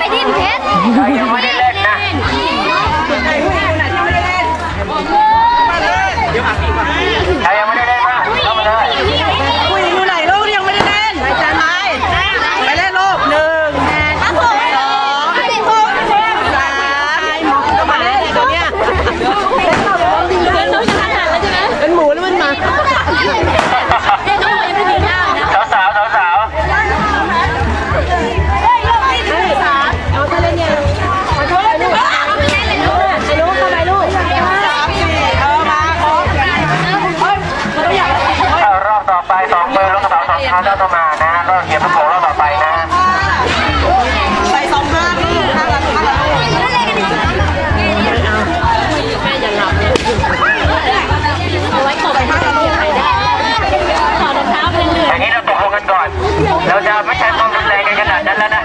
ไปที่เพชร นะ ก็เก็บลูกโป่งรอบต่อไปนะไปสองห้าพี่ห้าละห้าละอย่างนี้เราตกลงกันก่อน เราจะไม่ใช้ความรุนแรงกันขนาดนั้นแล้วนะ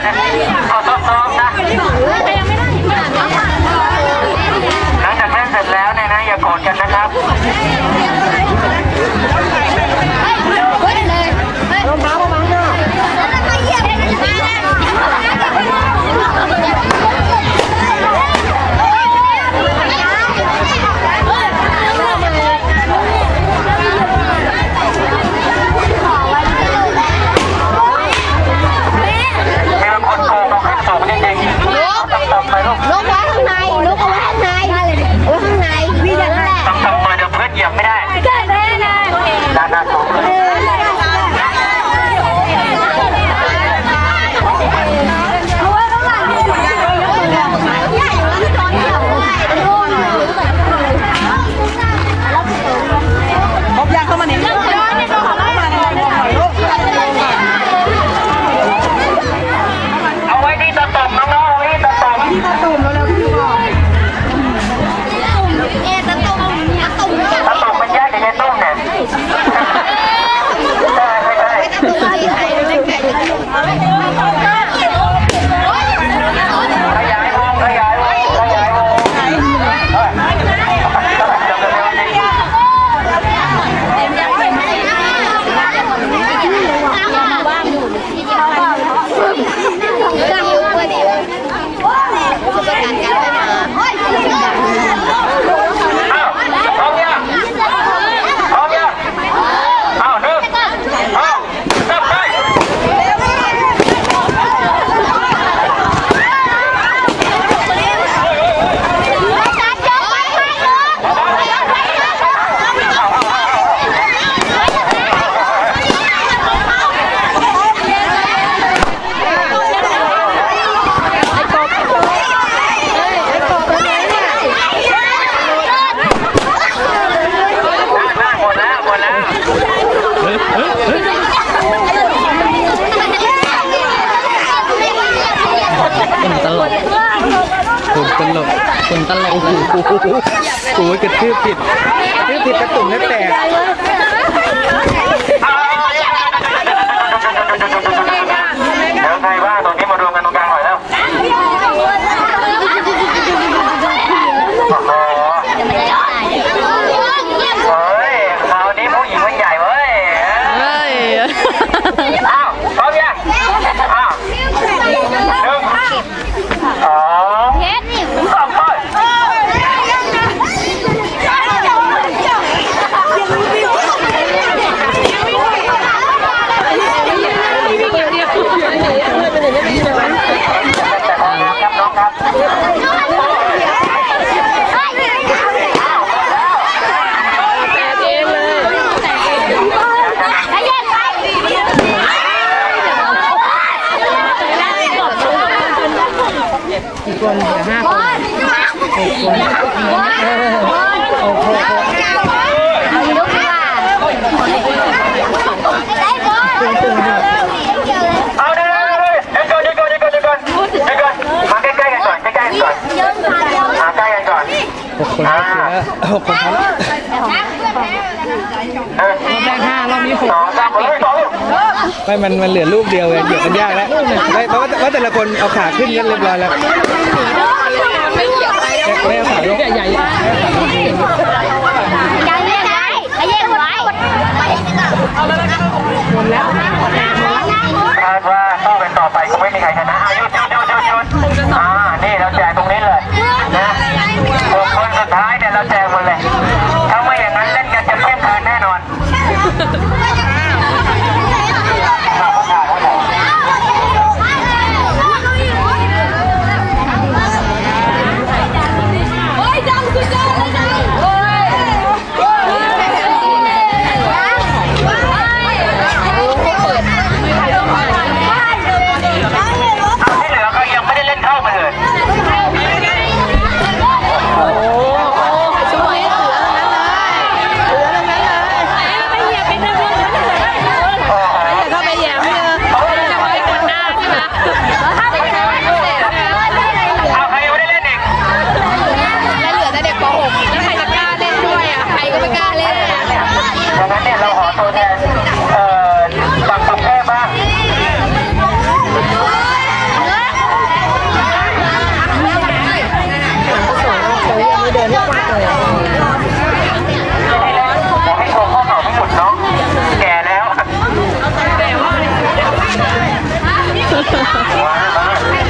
คนตลกคนตลกเโอ้โหโอ้ยบผิดกระทืบผิดกระตุ่มไม่แตก กี่คนห้าคนหกคนหกคน หกคนเขาแรอบแรกห้ารอบนี้หกไม่มันมันเหลือลูกเดียวเองเหยียบมันยากแล้วเพราะว่าแต่ละคนเอาขาขึ้นกันเรียบร้อยแล้วไม่เอาขาลงใหญ่หมดแล้วหคาดว่าเข้าไปต่อไปคงไม่มีใครชนะ ก็ไม่การเล่นดังนั้นเนี่ยเราขอตัวแทนเอ่อฝั่งประเทศบ้างเดินไม่กว้างเลยขอให้โชว์อเให้หมดเนาะแก่แล้ว้าว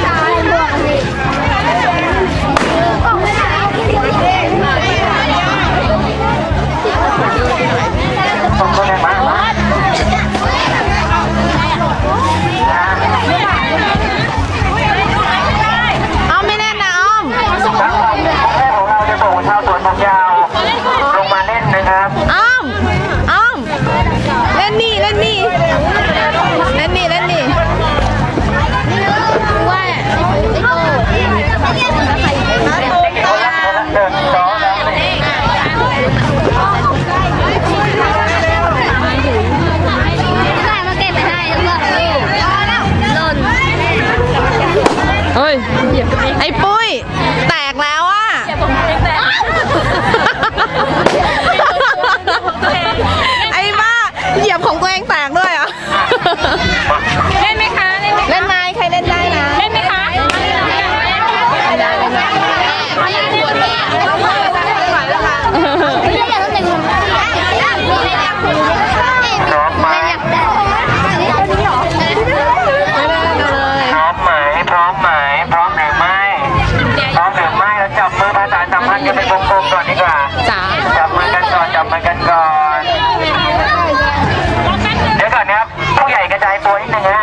ไอ้ปุ้ยต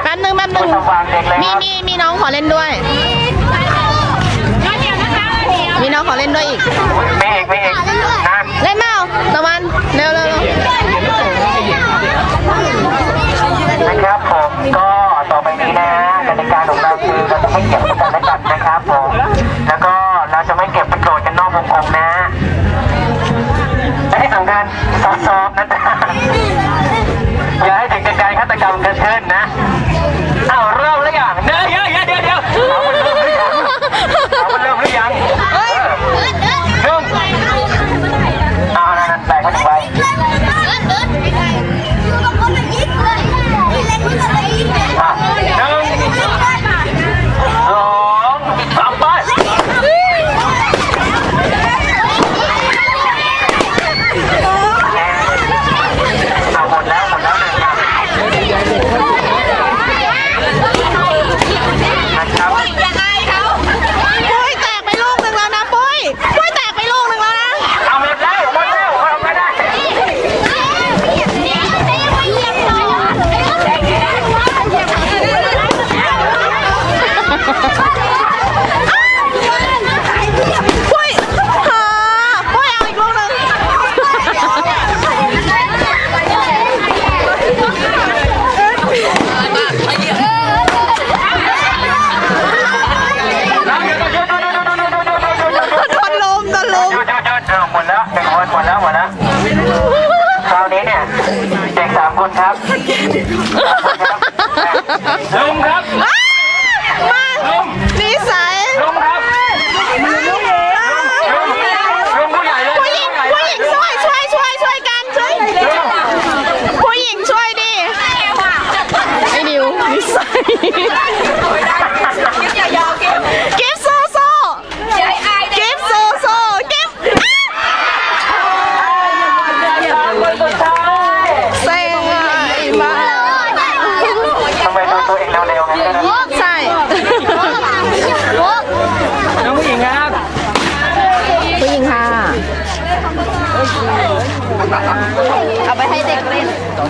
แป๊บนึงแป๊บนึงมีมีมีน้องขอเล่นด้วย มีน้องขอเล่นด้วยอีกไม่เอกม่เอกเล่นเมาตะวันเร็วเร็วนะครับผมก็ต่อไปนี้นะกติกาของเราคือเราจะไม่เก็บกันและกันนะครับผมแล้วก็เราจะไม่เก็บไปโกรธกันนอกวงกลมนะและที่สำคัญซอฟๆนะจ๊ะอย่าให้เด็การฆาตกรรมเกันเชิน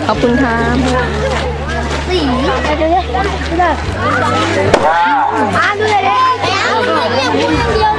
ขอบคุณครับสีไปดูดิดูเลยเดิมาดูดิเดียว